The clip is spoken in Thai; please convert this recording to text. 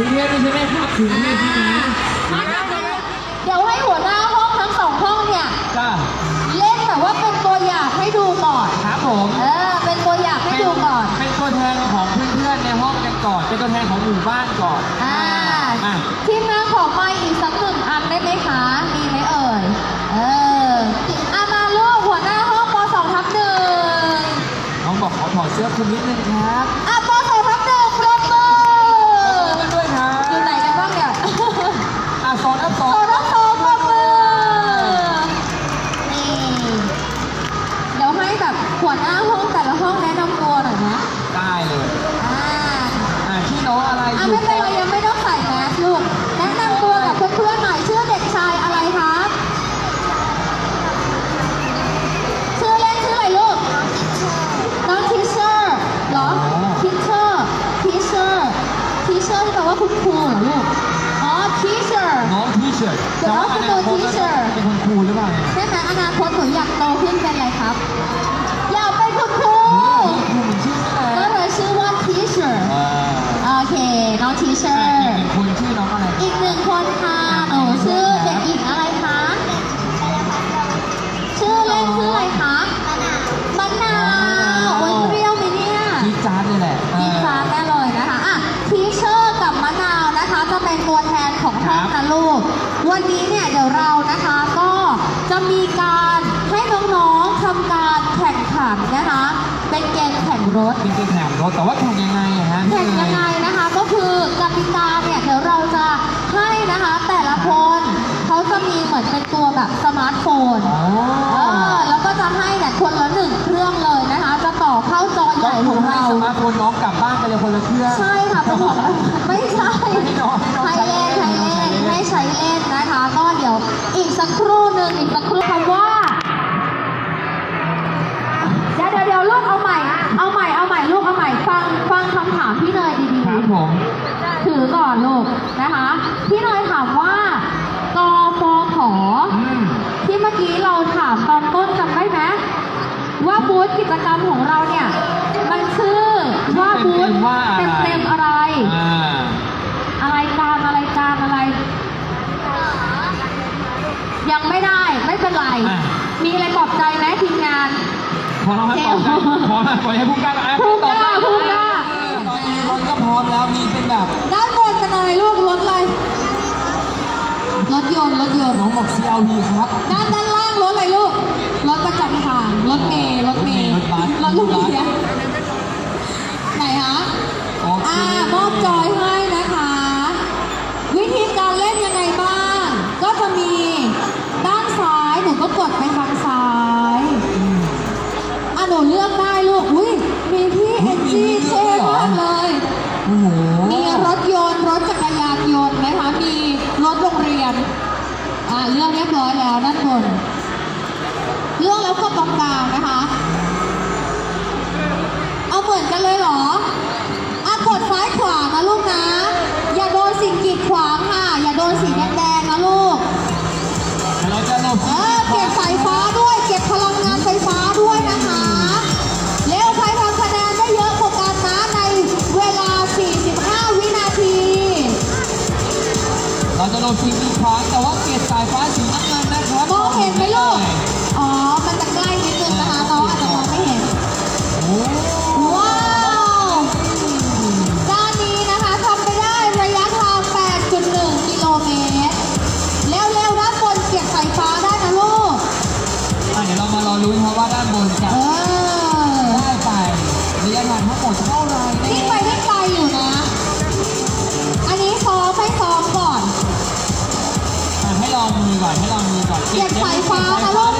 ถึงแล้ใช่ไหมครับถึงแล้ใช่ไหมเดี๋ยวให้หัวหน้าห้องทั้งสองห้องเนี่ยจ้าเล่นแต่ว่าเป็นตัวอย่างให้ดูก่อนครับผมเออเป็นตัวอย่างให้ดูก่อนเป็นตัวแทนของเพื่อนๆในห้องกันก่อน เป็นตัวแทนของหมู่บ้านก่อนอ่าทีมงานขอไปอีกสักหนึ่งอันได้ไหมคะมีไหมเอ่ยเอออามาลูกหัวหน้าห้องปสองทับหนึ่งน้องบอกขอถอดเสื้อคลุมนิดนึงครับ น้องทีเชิร์ตเดี๋ยวน้องจะดู teacher เป็นคนครูหรือเปล่าเนี่ย ใช่ไหมอนาคตหนูอยากโตขึ้นเป็นอะไรครับ วันนี้เนี่ยเดี๋ยวเรานะคะก็จะมีการให้น้องๆทำการแข่งขันนะคะ เป็นเกมแข่งรถ เป็นเกมแข่งรถแต่ว่าแข่งยังไงอะฮะแข่งยังไงนะคะก็คือกติกาเนี่ยเดี๋ยวเราจะให้นะคะแต่ละคนเขาจะมีเหมือนเป็นตัวแบบสมาร์ทโฟนอ๋อเออแล้วก็จะให้เนี่ยคนละหนึ่งเครื่องเลยนะคะ จะต่อเข้าจอใหก็ญ่ขคือองให้เรา สมาร์ทโฟนน้องกลับบ้านไปเลยคนละเครื่อง ใช่ค่ะเป็นของไม่ใช่ให้น้องให้น้องให้เล่นใช้ให้เล่นเล่นให้ให้ใช้ใช้เล่นเล่นนะคะก็เดี๋ ยวอีกสักครู่หนึ่งอีกสักครู่คำว่าเดี๋ยวเดี๋ยวเดี๋ยวลูกเอาใหม่ เอาใหม่เอาใหม่ลูกเอาใหม่ฟังฟังคำถามพี่เนยดีครับผม ๆ ถือก่อนลูกนะคะ พี่เนยถามว่ากฟผอืม ที่เมื่อกี้เราถามตอนต้นจำได้ไหมว่าบูธกิจกรรมของเราเนี่ย มันชื่อว่าบูธเต็มๆว่าอะไรเต็มๆอะไร อ่า อะไรการอะไรการอะไร ยังไม่ได้ไม่เป็นไร อะ มีอะไรปลอบใจไหมทีมงานพร้อมแล้วครับต่อไปพร้อมแล้วปล่อยให้ผู้กล้าอะผู้กล้าต่อไปผู้กล้า ตอนนี้รถก็พร้อมแล้วมีเป็นแบบด้านบนเป็นอะไรลูกรถอะไรรถยนต์รถยนต์น้องบอก CLV ครับด้านด้านล่างรถอะไรลูกรถประจำทางรถเมล์รถเมล์ ขวาแต่ว่าเปลี่ยนสายฟ้าสีน้ำเงินนะครับมองเห็นไหมลูก ก่อนให้ลองดูก่อนเด็กไฟฟ้านะลูก